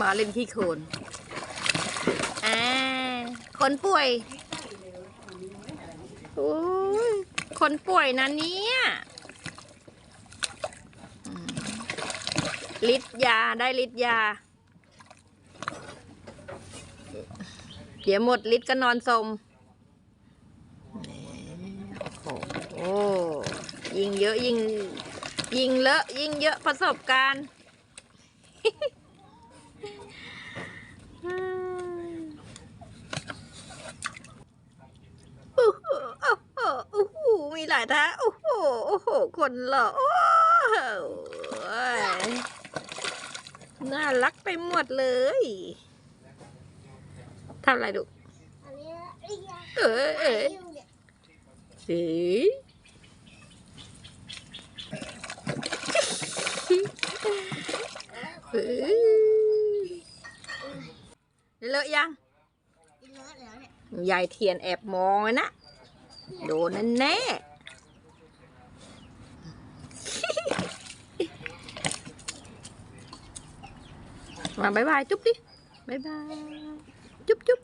มาเล่นขี้โคลนอ่าคนป่วยโอ้ยคนป่วยนะเนี่ยฤทธิ์ยาได้ฤทธิ์ยา เดี๋ยวหมดฤทธิ์ก็นอนสมโอ้โหยิงเยอะยิงยิงเลอะยิงเยอะประสบการณ์ โอ้โหโอ้โหโอ้โหมีหลายท่าโอ้โหโอ้โหคนหล่อโอ้โหน่ารักไปหมดเลยทำอะไรดูกอันนี้เรียกเออเออเนี่ยสี เฮ้ยเลอะยังกินเนื้อแล้วเนี่ยยายเทียนแอบมองเลยนะ โดนแน่แน่ๆมาบายบายจุ๊บดิบายบายจุ๊บจุ๊บ